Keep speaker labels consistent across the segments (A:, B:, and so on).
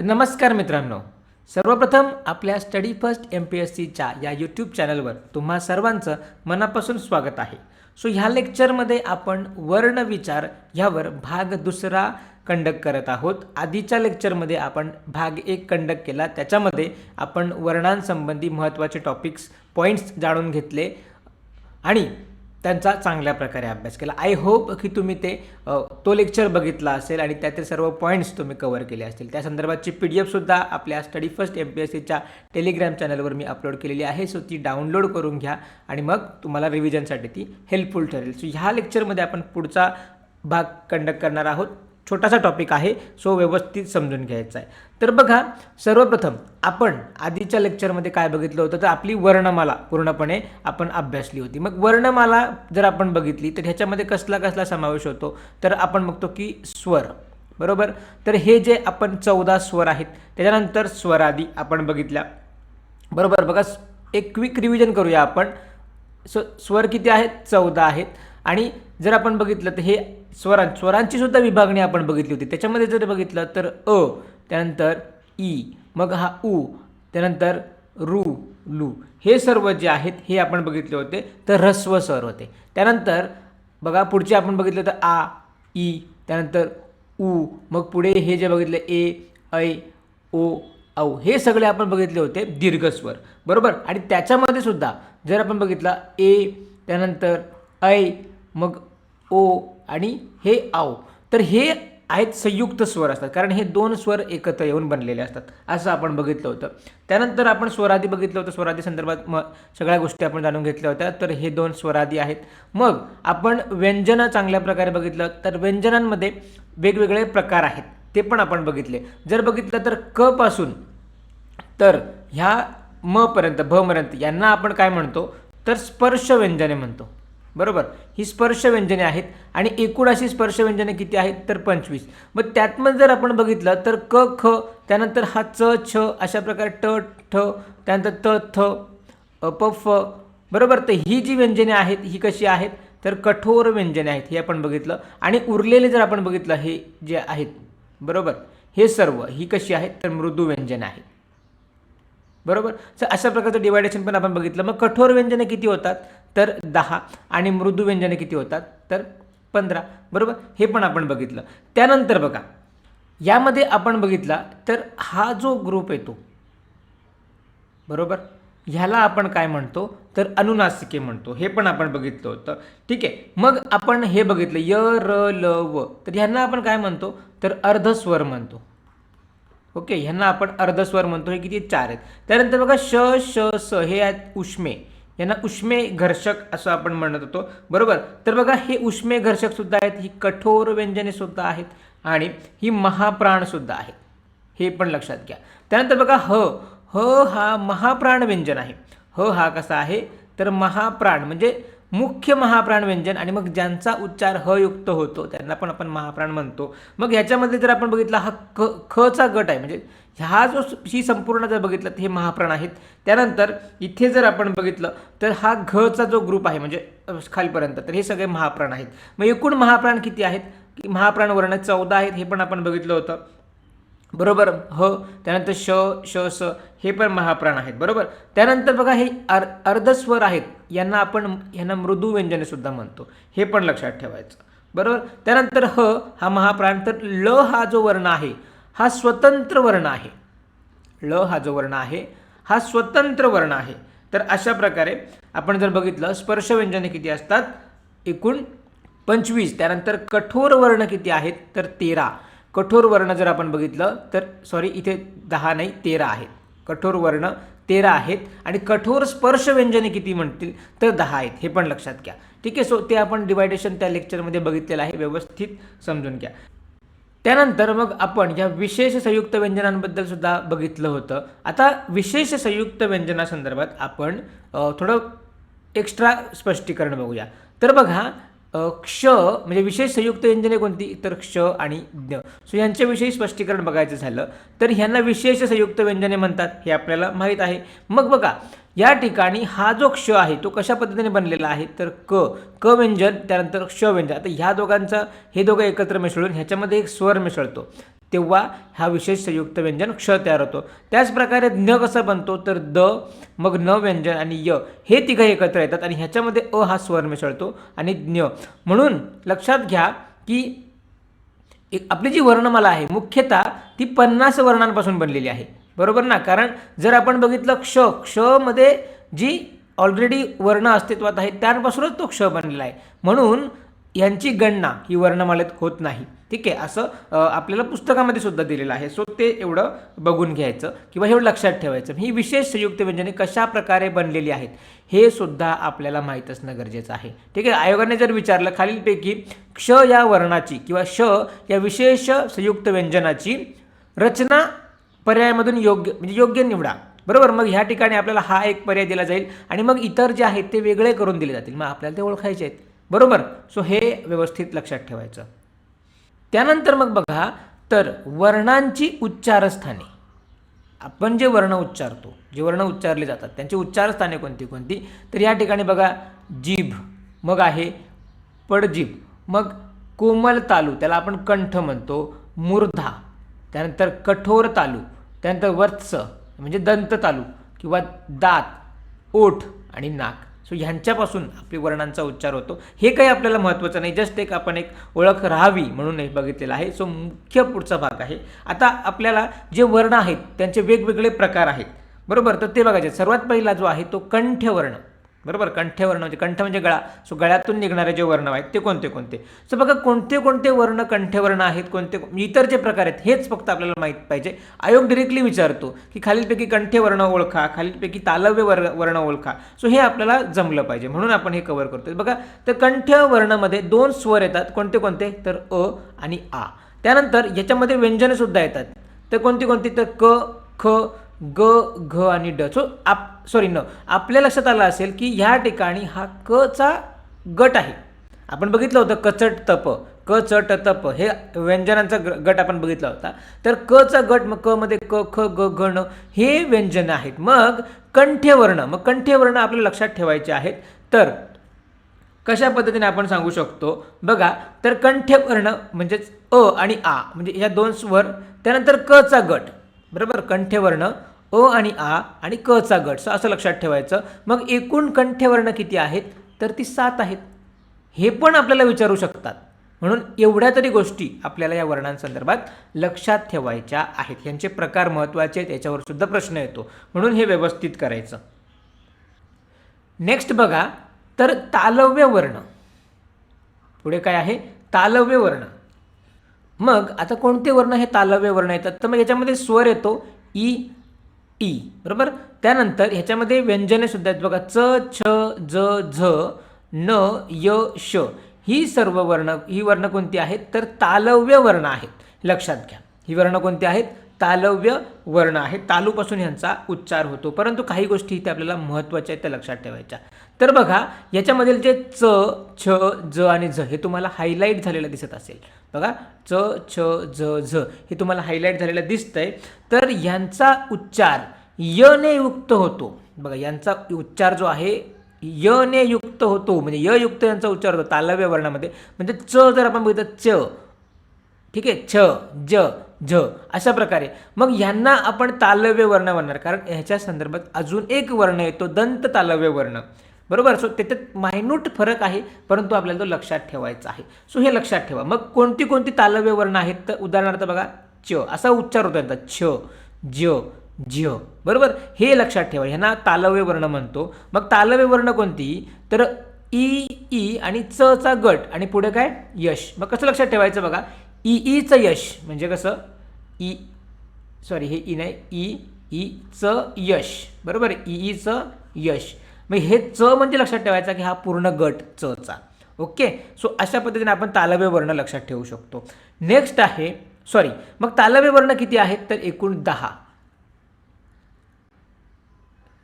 A: तर नमस्कार मित्रांनो. सर्वप्रथम आपल्या study first M P S सीच्या या यूट्यूब चॅनलवर तुम्हा सर्वांचं मनापासून स्वागत आहे. सो ह्या लेक्चरमध्ये आपण वर्णविचार ह्यावर भाग दुसरा कंडक्ट करत आहोत. आधीच्या लेक्चरमध्ये आपण भाग एक कंडक्ट केला. त्याच्यामध्ये आपण वर्णांसंबंधी महत्त्वाचे टॉपिक्स पॉईंट्स जाणून घेतले. आणि त्यांचा चांगल्या प्रकारे अभ्यास केला. आय होप की तुम्ही ते तो लेक्चर बघितला असेल आणि त्यातील सर्व पॉईंट्स तुम्ही कवर केले असतील. त्या संदर्भाची पी डी एफसुद्धा आपल्या study first M P S सीच्या टेलिग्राम चॅनलवर मी अपलोड केलेली आहे. सो ती डाउनलोड करून घ्या आणि मग तुम्हाला रिव्हिजनसाठी ती हेल्पफुल ठरेल. सो ह्या लेक्चरमध्ये आपण पुढचा भाग कंडक्ट करणार आहोत. छोटासा टॉपिक आहे सो व्यवस्थित समजून घ्यायचा आहे. तर बघा सर्वप्रथम आपण आधीच्या लेक्चरमध्ये काय बघितलं होतं? तर आपली वर्णमाला पूर्णपणे आपण अभ्यासली होती. मग वर्णमाला जर आपण बघितली तर ह्याच्यामध्ये कसला कसला समावेश होतो? तर आपण बघतो की स्वर बरोबर? तर हे जे आपण चौदा स्वर आहेत त्याच्यानंतर स्वरादी आपण बघितल्या. बरोबर? बघा एक क्विक रिव्हिजन करूया आपण. स स्वर किती आहेत? चौदा आहेत. आणि जर आपण बघितलं तर हे स्वरां स्वरांची सुद्धा विभागणी आपण बघितली होती. त्याच्यामध्ये जर बघितलं तर अ त्यानंतर ई मग हा उ त्यानंतर रू लू. हे सर्व जे आहेत हे आपण बघितले होते. तर ह्रस्व स्वर होते. त्यानंतर बघा पुढचे आपण बघितलं तर आ ई त्यानंतर उ मग पुढे हे जे बघितलं ए ऐ ओ औ हे सगळे आपण बघितले होते दीर्घस्वर. बरोबर? आणि त्याच्यामध्ये सुद्धा जर आपण बघितलं ए त्यानंतर ऐ मग ओ आणि हे आव. तर हे आहेत संयुक्त स्वर असतात. कारण हे दोन स्वर एकत्र येऊन बनलेले असतात. असं आपण बघितलं होतं. त्यानंतर आपण स्वरादी बघितलं होतं. स्वरादी संदर्भात मग सगळ्या गोष्टी आपण जाणून घेतल्या होत्या. तर हे दोन स्वरादी आहेत. मग आपण व्यंजनं चांगल्या प्रकारे बघितलं. तर व्यंजनांमध्ये वेगवेगळे प्रकार आहेत. ते पण आपण बघितले. जर बघितलं तर क पासून तर ह्या म पर्यंत भ पर्यंत यांना आपण काय म्हणतो? तर स्पर्श व्यंजने म्हणतो. बरोबर? ही स्पर्श व्यंजने आहेत आणि एकूण अशी स्पर्श व्यंजने किती आहेत? तर पंचवीस. मग त्यातमध्ये जर आपण बघितलं तर क ख त्यानंतर हा च छ अशा प्रकारे ट ठ त्यानंतर त थ प फ बरोबर? तर ही जी व्यंजने आहेत ही कशी आहेत? तर कठोर व्यंजने आहेत हे आपण बघितलं. आणि उरलेले जर आपण बघितलं हे जे आहेत बरोबर? हे सर्व ही कशी आहेत? तर मृदू व्यंजन आहेत. बरोबर? तर अशा प्रकारचं डिवायडेशन पण आपण बघितलं. मग कठोर व्यंजने किती होतात? तर दहा. आणि मृदू व्यंजने किती होतात? तर पंधरा. बरोबर? हे पण आपण बघितलं. त्यानंतर बघा. यामध्ये आपण बघितला तर हा जो ग्रुप येतो बरोबर? ह्याला आपण काय म्हणतो? तर अनुनासिके म्हणतो. हे पण आपण बघितलं होतं. ठीक आहे? मग आपण हे बघितलं य र ल व. तर ह्यांना आपण काय म्हणतो? तर अर्धस्वर म्हणतो. ओके? ह्यांना आपण अर्धस्वर म्हणतो. हे किती? चार आहेत. त्यानंतर बघा श श स. हे आहेत उष्मे. यांना उष्मे घर्षक असं आपण म्हणत होतो. बरोबर? तर बघा हे उष्मे घर्षक सुद्धा आहेत ही कठोर व्यंजने सुद्धा आहेत आणि ही महाप्राणसुद्धा आहेत. हे पण लक्षात घ्या. त्यानंतर बघा ह ह हा महाप्राण व्यंजन आहे. ह हा कसा आहे? तर महाप्राण म्हणजे मुख्य महाप्राण व्यंजन आणि मग ज्यांचा उच्चार ह युक्त होतो त्यांना पण आपण महाप्राण म्हणतो. मग ह्याच्यामध्ये जर आपण बघितला हा क खचा गट आहे म्हणजे हा जो ही संपूर्ण जर बघितलं तर हे महाप्राण आहेत. त्यानंतर इथे जर आपण बघितलं तर हा घचा जो ग्रुप आहे म्हणजे खालपर्यंत खालीपर्यंत तर हे सगळे महाप्राण आहेत. मग एकूण महाप्राण किती आहेत? की महाप्राण वर्ण चौदा आहेत हे पण आपण बघितलं होतं. बरोबर ह त्यानंतर श श स हे पण महाप्राण आहेत बरोबर? त्यानंतर बघा हे अर अर्धस्वर आहेत यांना आपण यांना मृदू व्यंजनेसुद्धा म्हणतो. हे पण लक्षात ठेवायचं. बरोबर? त्यानंतर ह हा महाप्राण तर ल हा जो वर्ण आहे हा स्वतंत्र वर्ण आहे. ळ हा जो वर्ण आहे हा स्वतंत्र वर्ण आहे. तर अशा प्रकारे आपण जर बघितलं स्पर्श व्यंजने किती असतात? एकूण पंचवीस. त्यानंतर कठोर वर्ण किती आहेत? तर तेरा. कठोर वर्ण जर आपण बघितलं तर सॉरी इथे दहा नाही तेरा आहेत. कठोर वर्ण तेरा आहेत आणि कठोर स्पर्श व्यंजने किती म्हणतील तर दहा आहेत. हे पण लक्षात घ्या. ठीक आहे सो ते आपण डिवायडेशन त्या लेक्चरमध्ये बघितलेलं आहे. व्यवस्थित समजून घ्या. त्यानंतर मग आपण या विशेष संयुक्त व्यंजनांबद्दल सुद्धा बघितलं होतं. आता विशेष संयुक्त व्यंजनासंदर्भात आपण थोडं एक्स्ट्रा स्पष्टीकरण बघूया. तर बघा क्ष म्हणजे विशेष संयुक्त व्यंजने कोणती? तर क्ष आणि ज्ञ. सो यांच्याविषयी स्पष्टीकरण बघायचं झालं तर ह्यांना विशेष संयुक्त व्यंजने म्हणतात हे आपल्याला माहीत आहे. मग बघा या ठिकाणी हा जो क्ष आहे तो कशा पद्धतीने बनलेला आहे? तर क क व्यंजन त्यानंतर क्ष व्यंजन. आता ह्या दोघांचा हे दोघं एकत्र मिसळून ह्याच्यामध्ये एक स्वर मिसळतो. तेव्हा हा विशेष संयुक्त व्यंजन क्ष तयार होतो. त्याच प्रकारे ज्ञ कसं बनतो तर द मग न व्यंजन आणि य हे तिघं एकत्र येतात आणि ह्याच्यामध्ये अ हा स्वर मिसळतो आणि ज्ञ. म्हणून लक्षात घ्या की एक आपली जी वर्णमाला आहे मुख्यतः ती पन्नास वर्णांपासून बनलेली आहे. बरोबर ना? कारण जर आपण बघितलं क्ष क्षमध्ये जी ऑलरेडी वर्ण अस्तित्वात आहे त्यापासूनच तो क्ष बनलेला आहे. म्हणून यांची गणना ही वर्णमालेत होत नाही. ठीक आहे असं आपल्याला पुस्तकामध्ये सुद्धा दिलेलं आहे. सो ते एवढं बघून घ्यायचं किंवा एवढं लक्षात ठेवायचं. ही विशेष संयुक्त व्यंजने म्हणजे कशा प्रकारे बनलेली आहेत हे सुद्धा आपल्याला माहीत असणं गरजेचं आहे. ठीक आहे आयोगाने जर विचारलं खालीलपैकी क्ष या वर्णाची किंवा श या विशेष संयुक्त व्यंजनाची रचना पर्यायामधून योग्य म्हणजे योग्य निवडा. बरोबर? मग ह्या ठिकाणी आपल्याला हा एक पर्याय दिला जाईल आणि मग इतर जे आहेत ते वेगळे करून दिले जातील. मग आपल्याला ते ओळखायचे आहेत. बरोबर? सो हे व्यवस्थित लक्षात ठेवायचं. त्यानंतर मग बघा तर वर्णांची उच्चारस्थाने. आपण जे वर्ण उच्चारतो जे वर्ण उच्चारले जातात त्यांची उच्चारस्थाने कोणती कोणती? तर या ठिकाणी बघा जीभ मग आहे पडजीभ मग कोमल तालू त्याला आपण कंठ म्हणतो मूर्धा त्यानंतर कठोर तालू त्यानंतर वत्स म्हणजे दंत तालू किंवा दात ओठ आणि नाक. सो ह्यांच्यापासून आपली वर्णांचा उच्चार होतो. हे काही आपल्याला महत्त्वाचं नाही. जस्ट एक आपण एक ओळख राहावी म्हणून हे बघितलेलं आहे. सो मुख्य पुढचा भाग आहे. आता आपल्याला जे वर्ण आहेत त्यांचे वेगवेगळे प्रकार आहेत. बरोबर? तर ते बघायचे. सर्वात पहिला जो आहे तो कंठ्यवर्ण बरोबर? कंठ्यवर्ण म्हणजे कंठ म्हणजे गळा. सो गळ्यातून निघणारे जे वर्ण आहेत ते कोणते कोणते? सो बघा कोणते कोणते वर्ण कंठ्यवर्ण आहेत कोणते इतर जे प्रकार आहेत हेच फक्त आपल्याला माहीत पाहिजे. आयोग डिरेक्टली विचारतो की खालीलपैकी कंठ्यवर्ण ओळखा खालीलपैकी तालव्य वर्ण वर्ण ओळखा. सो हे आपल्याला जमलं पाहिजे. म्हणून आपण हे कव्हर करतोय. बघा तर कंठ्यवर्णामध्ये दोन स्वर येतात. कोणते कोणते? तर अ आणि आ. त्यानंतर याच्यामध्ये व्यंजनंसुद्धा येतात. तर कोणती कोणती? तर क ख ग घ आणि ड. सो आप सॉरी न आपल्या लक्षात आलं असेल की ह्या ठिकाणी हा क चा गट आहे. आपण बघितलं होतं कचट तप. क चट तप. हे व्यंजनांचा ग- गट आपण बघितला होता. तर क चा गट मग क मध्ये क ख ग घ न हे व्यंजन आहेत. मग कंठ्यवर्ण मग कंठ्यवर्ण आपल्या लक्षात ठेवायचे आहेत. तर कशा पद्धतीने आपण सांगू शकतो? बघा तर कंठ्यवर्ण म्हणजेच अ आणि आ. म्हणजे ह्या दोन स्वर त्यानंतर क चा गट. बरोबर? कंठ्यवर्ण अ आणि आ आणि क चा गट. असं लक्षात ठेवायचं. मग एकूण कंठ्यवर्ण किती आहेत? तर ती सात आहेत. हे पण आपल्याला विचारू शकतात. म्हणून एवढ्या तरी गोष्टी आपल्याला या वर्णांसंदर्भात लक्षात ठेवायच्या आहेत. यांचे प्रकार महत्त्वाचे आहेत याच्यावर सुद्धा प्रश्न येतो. म्हणून हे व्यवस्थित करायचं. नेक्स्ट बघा. तर तालव्य वर्ण. पुढे काय आहे? तालव्य वर्ण. मग आता कोणते वर्ण हे तालव्य वर्ण येतात? तर मग याच्यामध्ये स्वर येतो. ई टी बरोबर? त्यानंतर ह्याच्यामध्ये व्यंजने सुद्धा आहेत बघा. च छ ज झ न य श. ही सर्व वर्ण ही वर्ण कोणती आहेत? तर तालव्य वर्ण आहेत. लक्षात घ्या. ही वर्ण कोणती आहेत? तालव्य वर्ण आहे. तालूपासून ह्यांचा उच्चार होतो. परंतु काही गोष्टी इथे आपल्याला महत्त्वाच्या आहेत त्या लक्षात ठेवायच्या. तर बघा याच्यामधील जे च छ ज आणि झ हे तुम्हाला हायलाईट झालेलं दिसत असेल. बघा च छ ज झ हे तुम्हाला हायलाईट झालेलं दिसतंय. तर यांचा उच्चार य ने युक्त होतो. बघा यांचा उच्चार जो आहे य ने युक्त होतो. म्हणजे य युक्त यांचा उच्चार होतो तालव्य वर्णामध्ये. म्हणजे च जर आपण बघितलं च. ठीक आहे? छ ज. झ अशा प्रकारे. मग ह्यांना आपण तालव्य वर्ण म्हणणार कारण ह्याच्या संदर्भात अजून एक वर्ण येतो दंत तालव्य वर्ण. बरोबर? सो त्याच्यात मायन्यूट फरक आहे परंतु आपल्याला तो लक्षात ठेवायचा आहे. सो हे लक्षात ठेवा. मग कोणती कोणती तालव्य वर्ण आहेत? तर उदाहरणार्थ बघा च असा उच्चार होतो यांचा. छ ज झ. बरोबर? हे लक्षात ठेवा. ह्यांना तालव्य वर्ण म्हणतो. मग तालव्य वर्ण कोणती? तर ई ई आणि च चा गट. आणि पुढे काय? यश. मग कसं लक्षात ठेवायचं बघा? ई ईचं यश. म्हणजे कसं? ई सॉरी हे ई नाही. ई ई च यश. बरोबर? ई ईचं यश. मग हे च म्हणजे लक्षात ठेवायचा की हा पूर्ण गट च चा. ओके? सो अशा पद्धतीने आपण तालव्य वर्ण लक्षात ठेवू शकतो. नेक्स्ट आहे सॉरी मग तालव्य वर्ण किती आहेत? तर एकूण दहा.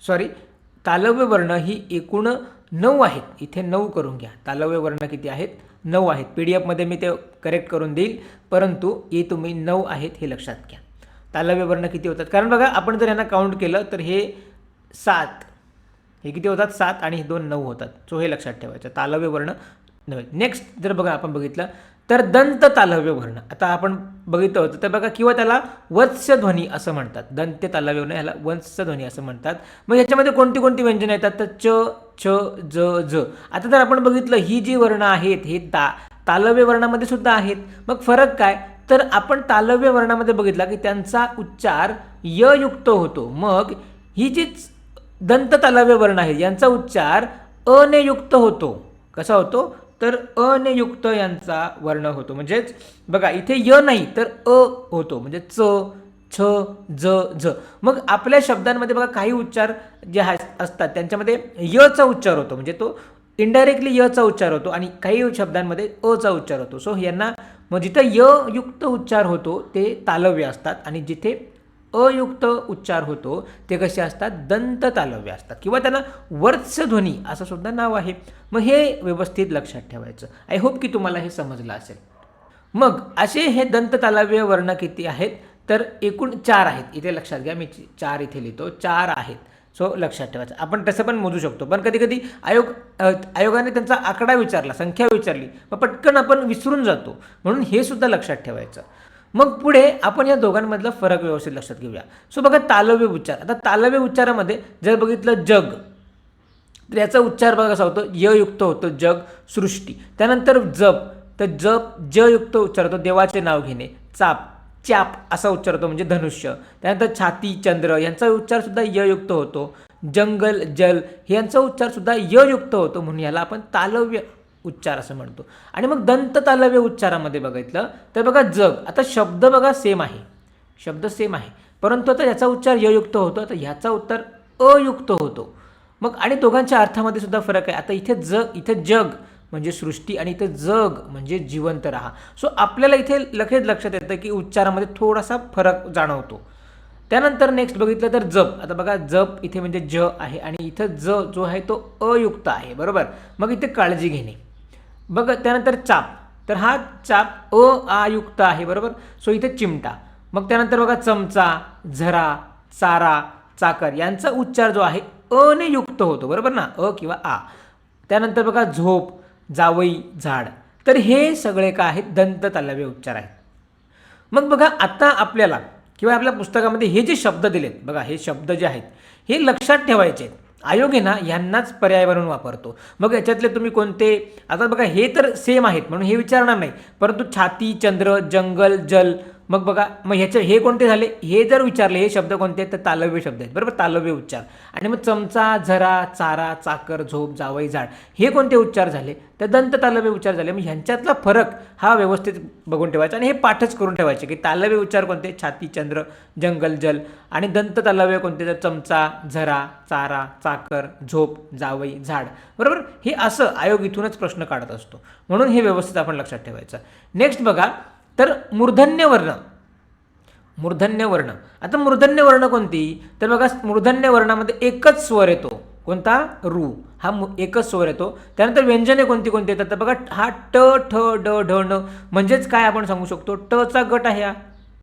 A: सॉरी तालव्य वर्ण ही एकूण नऊ आहेत. इथे नऊ करून घ्या. तालव्य वर्ण किती आहेत? नऊ आहेत. पी डी एफमध्ये मी ते करेक्ट करून देईल. परंतु हे तुम्ही नऊ आहेत हे लक्षात घ्या. तालव्य वर्ण किती होतात? कारण बघा आपण जर यांना काउंट केलं तर हे सात. हे किती होतात? सात आणि हे दोन नऊ होतात. सो हे लक्षात ठेवायचं. तालव्य वर्ण नव्हे नेक्स्ट जर बघा आपण बघितलं तर दंत तालव्य वर्ण. आता आपण बघितलं होतं तर बघा किंवा त्याला वत्स्यध्वनी असं म्हणतात. दंत्य तालव्य वर्ण ह्याला वंशध्वनी असं म्हणतात. मग याच्यामध्ये कोणती कोणती व्यंजनं येतात? तर च छ ज ज. आता जर आपण बघितलं ही जी वर्ण आहेत हे ता तालव्य वर्णामध्ये सुद्धा आहेत. मग फरक काय? तर आपण तालव्य वर्णामध्ये बघितला की त्यांचा उच्चार य युक्त होतो. मग ही जी दंत तालव्य वर्ण आहेत यांचा उच्चार अनेयुक्त होतो. कसा होतो? तर अनेयुक्त यांचा वर्ण होतो. म्हणजेच बघा इथे य नाही तर अ होतो. म्हणजे च छ ज झ. मग आपल्या शब्दांमध्ये बघा काही उच्चार जे असतात त्यांच्यामध्ये यचा उच्चार होतो. म्हणजे तो इनडायरेक्टली यचा उच्चार होतो आणि काही शब्दांमध्ये अचा उच्चार होतो. सो यांना मग जिथं य युक्त उच्चार होतो ते तालव्य असतात आणि जिथे अयुक्त उच्चार होतो ते कसे असतात? दंत तालव्य असतात. किंवा त्यांना वर्त्सध्वनी असं सुद्धा नाव आहे. मग हे व्यवस्थित लक्षात ठेवायचं. आय होप की तुम्हाला हे समजलं असेल. मग असे हे दंत तालव्य वर्ण किती आहेत? तर एकूण चार आहेत. इथे लक्षात घ्या मी चार इथे लिहितो. चार आहेत. सो लक्षात ठेवायचं. आपण तसं पण मोजू शकतो. पण कधी कधी आयोग आयोगाने त्यांचा आकडा विचारला संख्या विचारली मग पटकन आपण विसरून जातो. म्हणून हे सुद्धा लक्षात ठेवायचं. मग पुढे आपण या दोघांमधला फरक व्यवस्थित लक्षात घेऊया. सो बघा तालव्य उच्चार. आता तालव्य उच्चारामध्ये जर बघितलं जग तर याचा उच्चार बघा कसा होतो? ययुक्त होतो जग सृष्टी. त्यानंतर जप. तर जप जयुक्त उच्चार होतो देवाचे नाव घेणे चाप. चाप असा उच्चार होतो म्हणजे धनुष्य. त्यानंतर छाती चंद्र यांचा उच्चार सुद्धा ययुक्त होतो. जंगल जल यांचा उच्चार सुद्धा ययुक्त होतो म्हणून याला आपण तालव्य उच्चार असं म्हणतो. आणि मग दंत तालव्य उच्चारामध्ये बघितलं तर बघा जग. आता शब्द बघा सेम आहे. शब्द सेम आहे. परंतु आता याचा उच्चार ययुक्त होतो तर ह्याचा उत्तर अयुक्त होतो. मग आणि दोघांच्या अर्थामध्ये सुद्धा फरक आहे. आता इथे जग इथे जग म्हणजे सृष्टी आणि इथे जग म्हणजे जिवंत राहा. सो आपल्याला इथे लगेच लक्षात येतं की उच्चारामध्ये थोडासा फरक जाणवतो. त्यानंतर नेक्स्ट बघितलं तर जप. आता बघा जप इथे म्हणजे ज आहे आणि इथं ज जो आहे तो अयुक्त आहे बरोबर? मग इथे काळजी घेणे. बघ त्यानंतर चाप. तर हा चाप अ आयुक्त आहे बरोबर? सो इथे चिमटा. मग त्यानंतर बघा चमचा झरा चारा चाकर यांचा उच्चार जो आहे अने युक्त होतो बरोबर ना? अ किंवा आ. त्यानंतर बघा झोप. जावई झाड. तर हे सगळे काय आहेत? दंत तालव्य उच्चार आहेत. मग बघा आता आपल्याला किंवा आपल्या पुस्तकामध्ये हे जे शब्द दिलेत बघा हे शब्द जे आहेत हे लक्षात ठेवायचे आहेत. आयोग आहे ना यांनाच पर्याय म्हणून वापरतो. मग याच्यातले तुम्ही कोणते आता बघा हे तर सेम आहेत म्हणून हे विचारणार नाही. परंतु छाती चंद्र जंगल जल मग बघा मग ह्याचे हे कोणते झाले? हे जर विचारले हे शब्द कोणते आहेत? तर तालव्य शब्द आहेत. बरोबर? तालव्य उच्चार. आणि मग चमचा झरा चारा चाकर झोप जावई झाड हे कोणते उच्चार झाले? तर दंत तालव्य उच्चार झाले. मग ह्यांच्यातला फरक हा व्यवस्थित बघून ठेवायचा आणि हे पाठच करून ठेवायचे की तालव्य उच्चार कोणते? छाती चंद्र जंगल जल. आणि दंत तालव्य कोणते? तर चमचा झरा चारा चाकर झोप जावई झाड. बरोबर? हे असं आयोग इथूनच प्रश्न काढत असतो. म्हणून हे व्यवस्थित आपण लक्षात ठेवायचं. नेक्स्ट बघा तर मूर्धन्य वर्ण मूर्धन्य वर्ण आता मूर्धन्य वर्ण कोणती? तर बघा मूर्धन्य वर्णामध्ये एकच स्वर येतो. कोणता? रू. हा एकच स्वर येतो. त्यानंतर व्यंजने कोणती कोणती येतात? तर बघा हा ट ठ ड ढ ण म्हणजेच काय आपण सांगू शकतो? टचा गट आहे हा.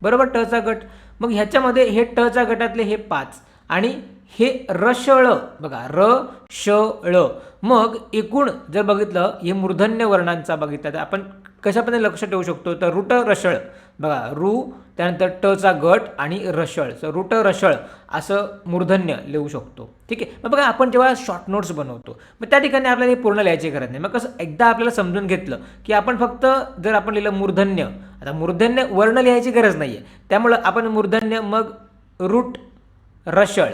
A: बरोबर? टचा गट. मग ह्याच्यामध्ये हे टचा गटातले हे पाच आणि हे रशळ बघा र श ळ. मग एकूण जर बघितलं हे मूर्धन्य वर्णांचा बघितलं तर आपण कशापर्यंत लक्ष ठेवू शकतो? तर रुट रसळ. बघा रू त्यानंतर टचा गट आणि रसळ. तर रुट रसळ असं मूर्धन्य लिहू शकतो. ठीक आहे? मग बघा आपण जेव्हा शॉर्ट नोट्स बनवतो मग त्या ठिकाणी आपल्याला हे पूर्ण लिहायची गरज नाही. मग कसं एकदा आपल्याला समजून घेतलं की आपण फक्त जर आपण लिहिलं मूर्धन्य आता मूर्धन्य वर्ण लिहायची गरज नाही आहे त्यामुळं आपण मूर्धन्य मग रूट रसळ.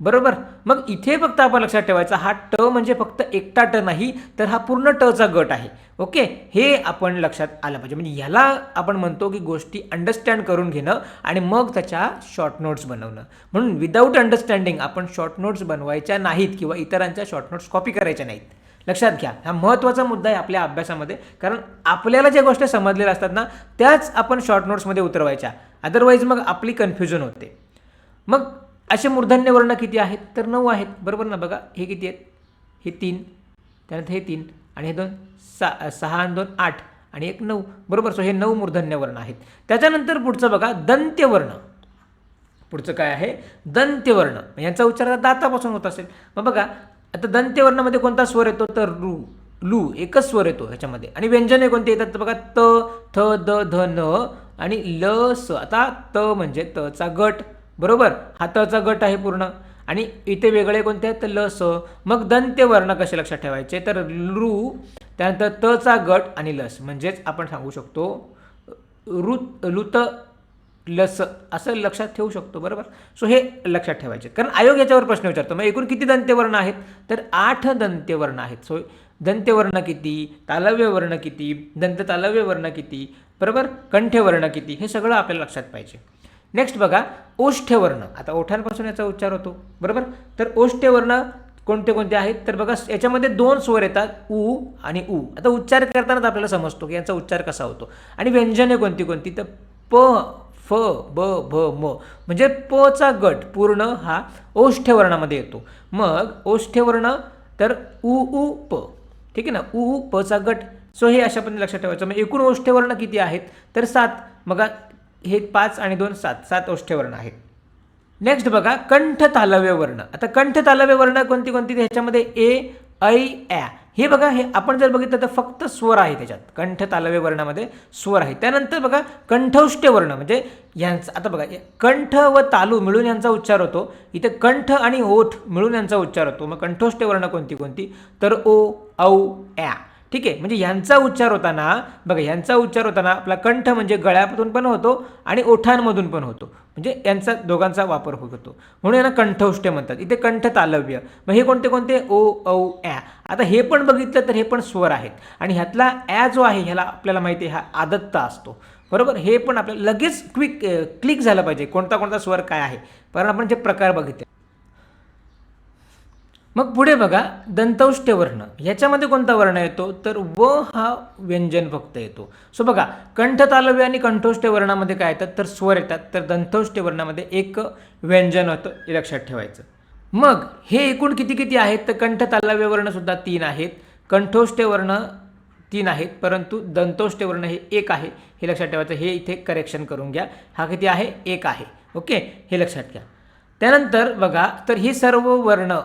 A: बरोबर? मग इथे फक्त आपण लक्षात ठेवायचा हा ट म्हणजे फक्त एकटा ट नाही तर हा पूर्ण टचा गट आहे. ओके? हे आपण लक्षात आलं पाहिजे. म्हणजे याला आपण म्हणतो की गोष्टी अंडरस्टँड करून घेणं आणि मग त्याच्या शॉर्ट नोट्स बनवणं. म्हणून विदाऊट अंडरस्टँडिंग आपण शॉर्ट नोट्स बनवायच्या नाहीत किंवा इतरांच्या शॉर्ट नोट्स कॉपी करायच्या नाहीत. लक्षात घ्या. हा महत्त्वाचा मुद्दा आहे आपल्या अभ्यासामध्ये. कारण आपल्याला ज्या गोष्टी समजलेल्या असतात ना त्याच आपण शॉर्ट नोट्समध्ये उतरवायच्या. अदरवाईज मग आपली कन्फ्युजन होते. मग असे मूर्धन्य वर्ण किती आहेत? तर नऊ आहेत. बरोबर ना बघा. हे किती आहेत? हे तीन. त्यानंतर हे तीन आणि हे दोन सा सहा आणि दोन आठ आणि एक नऊ. बरोबर. सो हे नऊ मूर्धन्य वर्ण आहेत. त्याच्यानंतर पुढचं बघा. दंत्यवर्ण पुढचं काय आहे? दंत्यवर्ण यांचा उच्चार आता दातापासून होत असेल. मग बघा. आता दंत्यवर्णामध्ये कोणता स्वर येतो? तर रू लू एकच स्वर येतो ह्याच्यामध्ये. आणि व्यंजने कोणते येतात? तर बघा. त थ द ध न आणि ल स. आता त म्हणजे तचा गट. बरोबर? हा तचा गट आहे पूर्ण. आणि इथे वेगळे कोणते आहेत? तर ल स. मग दंत्य वर्ण कसे लक्षात ठेवायचे? तर लू त्यानंतर तचा गट आणि लस. म्हणजेच आपण सांगू शकतो रुत लुत लस. असं लक्षात ठेवू शकतो बरोबर? सो हे लक्षात ठेवायचे. कारण आयोग याच्यावर प्रश्न विचारतो. मग एकूण किती दंत्यवर्ण आहेत? तर आठ दंत्यवर्ण आहेत. सो दंत्यवर्ण किती? तालव्य वर्ण किती? दंत तालव्य वर्ण किती? बरोबर? कंठ्यवर्ण किती? हे सगळं आपल्याला लक्षात पाहिजे. नेक्स्ट बघा ओष्ठवर्ण आता ओठांपासून याचा उच्चार होतो. बरोबर? तर ओष्ठवर्ण कोणते कोणते आहेत? तर बघा याच्यामध्ये दोन स्वर येतात उ आणि उ. आता उच्चार करतानाच आपल्याला समजतो की यांचा उच्चार कसा होतो. आणि व्यंजने कोणती कोणती? तर प फ ब भ म. म्हणजे प चा गट पूर्ण हा ओष्ठ्यवर्णामध्ये येतो. मग ओष्ठ्यवर्ण तर उ उ प. ठीक आहे ना? उ उ प चा गट. सो हे अशा पण लक्षात ठेवायचं. मग एकूण ओष्ठ्यवर्ण किती आहेत? तर सात. मग हे पाच आणि दोन सात सात ओष्ठ्यवर्ण आहेत. नेक्स्ट बघा कंठ तालव्य वर्ण आता कंठ तालव्य वर्ण कोणती? कोणती ह्याच्यामध्ये ए ऐ ॲ. हे बघा हे आपण जर बघितलं तर फक्त स्वर आहे त्याच्यात. कंठ तालव्य वर्णामध्ये स्वर आहे. त्यानंतर बघा कंठौष्ठ्य वर्ण म्हणजे यांचा आता बघा कंठ व तालू मिळून यांचा उच्चार होतो. इथे कंठ आणि ओठ मिळून यांचा उच्चार होतो. मग कंठौष्ठ्य वर्ण कोणती कोणती? तर ओ औ ॲ. ठीक? आहे म्हणजे यांचा उच्चार होताना बघा यांचा उच्चार होताना आपला कंठ म्हणजे गळ्यातून पण होतो आणि ओठांमधून पण होतो. म्हणजे यांचा दोघांचा वापर होतो म्हणून यांना कंठौष्ट्य म्हणतात. इथे कंठ तालव्य. मग हे कोणते कोणते? ओ औ ॲ. आता हे पण बघितलं तर हे पण स्वर आहेत. आणि ह्यातला ॲ जो आहे ह्याला आपल्याला माहिती आहे हा आदत्ता असतो. बरोबर? हे पण आपल्याला लगेच क्विक क्लिक झालं पाहिजे. कोणता कोणता स्वर काय आहे? कारण आपण जे प्रकार बघितले मग पुढे बघा दंतौष्ट्य वर्ण ह्याच्यामध्ये कोणता वर्ण येतो? तर व हा व्यंजन फक्त येतो. सो बघा कंठ तालव्य आणि कंठोष्ट वर्णामध्ये काय येतात? तर स्वर येतात. तर दंतौष्ठ्य वर्णामध्ये एक व्यंजन होतं हे लक्षात ठेवायचं. मग हे एकूण किती किती आहेत? तर कंठ तालव्य वर्णसुद्धा तीन आहेत. कंठोष्ठ्य वर्ण तीन आहेत परंतु दंतोष्ठ्य वर्ण हे एक आहे. हे लक्षात ठेवायचं. हे इथे करेक्शन करून घ्या. हा किती आहे? एक आहे. ओके हे लक्षात घ्या. त्यानंतर बघा तर ही सर्व वर्ण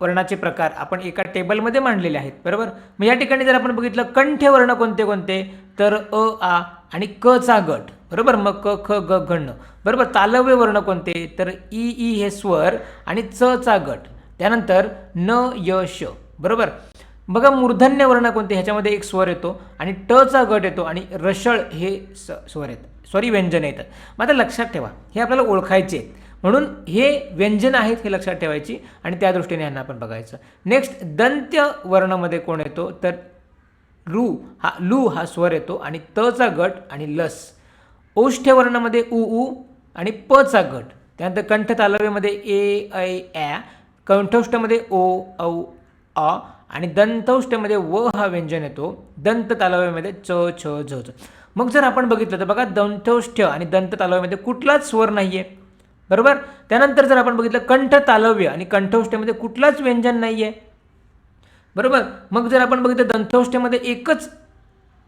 A: वर्णाचे प्रकार आपण एका टेबलमध्ये मांडलेले आहेत बरोबर? मग या ठिकाणी जर आपण बघितलं कंठ्य वर्ण कोणते कोणते? तर अ आ आणि क चा गट बरोबर? मग क ख ग घण्ण बरोबर? तालव्य वर्ण कोणते? तर ई ई हे स्वर आणि च चा गट. त्यानंतर न य श बरोबर? बघा मूर्धन्य वर्ण कोणते? ह्याच्यामध्ये एक स्वर येतो आणि ट चा गट येतो आणि रसळ हे स स्वर येतं. सॉरी व्यंजन येतात मग आता लक्षात ठेवा. हे आपल्याला ओळखायचे आहेत. म्हणून हे व्यंजन आहेत हे लक्षात ठेवायची आणि त्या दृष्टीने यांना आपण बघायचं. नेक्स्ट दंत्य वर्णामध्ये कोण येतो? तर रू हा लू हा स्वर येतो आणि त चा गट आणि लस. औष्ठ्य वर्णामध्ये उ उ आणि प चा गट. त्यानंतर कंठ तालव्यामध्ये ए ऐ ॲ कंठौष्ठमध्ये ओ औ अ आणि दंतौष्ठमध्ये व हा व्यंजन येतो. दंत तालव्यामध्ये च छ झ मग जर आपण बघितलं तर बघा दंतौष्ठ्य आणि दंत तालव्यामध्ये कुठलाच स्वर नाही आहे बरोबर? त्यानंतर जर आपण बघितलं कंठ तालव्य आणि कंठौष्ठ्यामध्ये कुठलाच व्यंजन नाही आहे बरोबर? मग जर आपण बघितलं दंतौष्ठ्यामध्ये एकच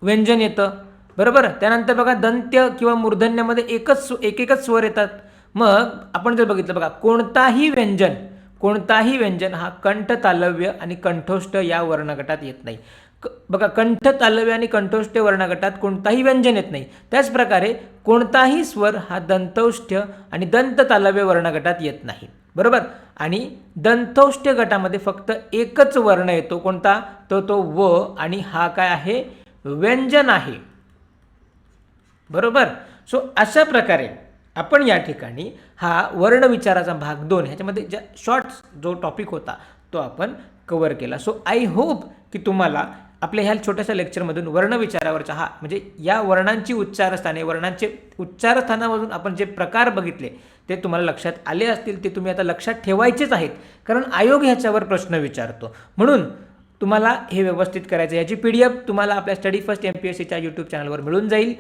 A: व्यंजन येतं. बरोबर? त्यानंतर बघा दंत्य किंवा मूर्धन्यामध्ये एकच स्व- एक एकच स्वर येतात. मग आपण जर बघितलं बघा कोणताही व्यंजन कोणताही व्यंजन हा कंठ तालव्य आणि कंठोष्ठ या वर्णगटात येत नाही. क- बघा कंठ तालव्य आणि कंठोष्ठ वर्णगटात कोणताही व्यंजन येत नाही. त्याचप्रकारे कोणताही स्वर हा दंतौष्ठ्य आणि दंत तालव्य वर्णगटात येत नाही. बरोबर? आणि दंतौष्ठ्य गटामध्ये फक्त एकच वर्ण येतो. कोणता? तो तो व आणि हा काय आहे? व्यंजन आहे. बरोबर? सो अशा प्रकारे आपण या ठिकाणी हा वर्ण विचाराचा भाग दोन ह्याच्यामध्ये ज्या शॉर्ट्स जो टॉपिक होता तो आपण कवर केला. सो आय होप की तुम्हाला आपल्या ह्या छोट्याशा लेक्चरमधून वर्ण विचारावरचा हा म्हणजे या वर्णांची उच्चारस्थाने वर्णांचे उच्चारस्थानामधून आपण जे प्रकार बघितले ते तुम्हाला लक्षात आले असतील ते तुम्ही आता लक्षात ठेवायचेच आहेत कारण आयोग ह्याच्यावर प्रश्न विचारतो. म्हणून तुम्हाला हे व्यवस्थित करायचं आहे. याची पी डी एफ तुम्हाला आपल्या study first M P S सीच्या यूट्यूब चॅनलवर मिळून जाईल.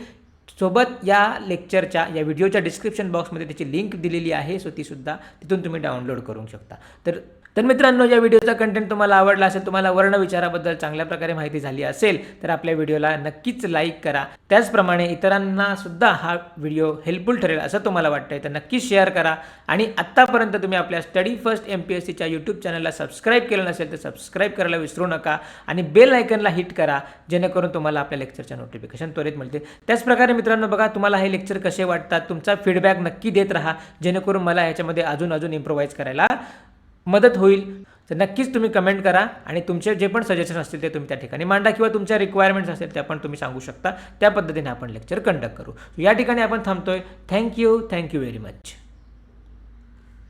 A: सोबत या लेक्चरच्या या व्हिडिओच्या डिस्क्रिप्शन बॉक्समध्ये त्याची लिंक दिलेली आहे सो तीसुद्धा तिथून तुम्ही डाउनलोड करू शकता. तर तर मित्रांनो या व्हिडिओचा कंटेंट तुम्हाला आवडला असेल तुम्हाला वर्ण विचाराबद्दल चांगल्या प्रकारे माहिती झाली असेल तर आपल्या व्हिडिओला नक्कीच लाईक करा. त्याचप्रमाणे इतरांना सुद्धा हा व्हिडिओ हेल्पफुल ठरेल असं तुम्हाला वाटतंय तर नक्कीच शेअर करा. आणि आत्तापर्यंत तुम्ही आपल्या study first M P S सीच्या यूट्यूब चॅनलला सबस्क्राईब केलं नसेल तर सबस्क्राईब करायला विसरू नका. आणि बेल आयकनला हिट करा जेणेकरून तुम्हाला आपल्या लेक्चरच्या नोटिफिकेशन त्वरित मिळते त्याचप्रकारे मित्रांनो बघा तुम्हाला हे लेक्चर कसे वाटतात तुमचा फीडबॅक नक्की देत राहा जेणेकरून मला ह्याच्यामध्ये अजून अजून इम्प्रोवाईज करायला मदत होईल. तर नक्कीच तुम्ही कमेंट करा आणि तुमचे जे पण सजेशन असतील ते तुम्ही त्या ठिकाणी मांडा किंवा तुमच्या रिक्वायरमेंट्स असतील त्या पण तुम्ही सांगू शकता. त्या पद्धतीने आपण लेक्चर कंडक्ट करू. या ठिकाणी आपण थांबतोय. Thank you thank you very much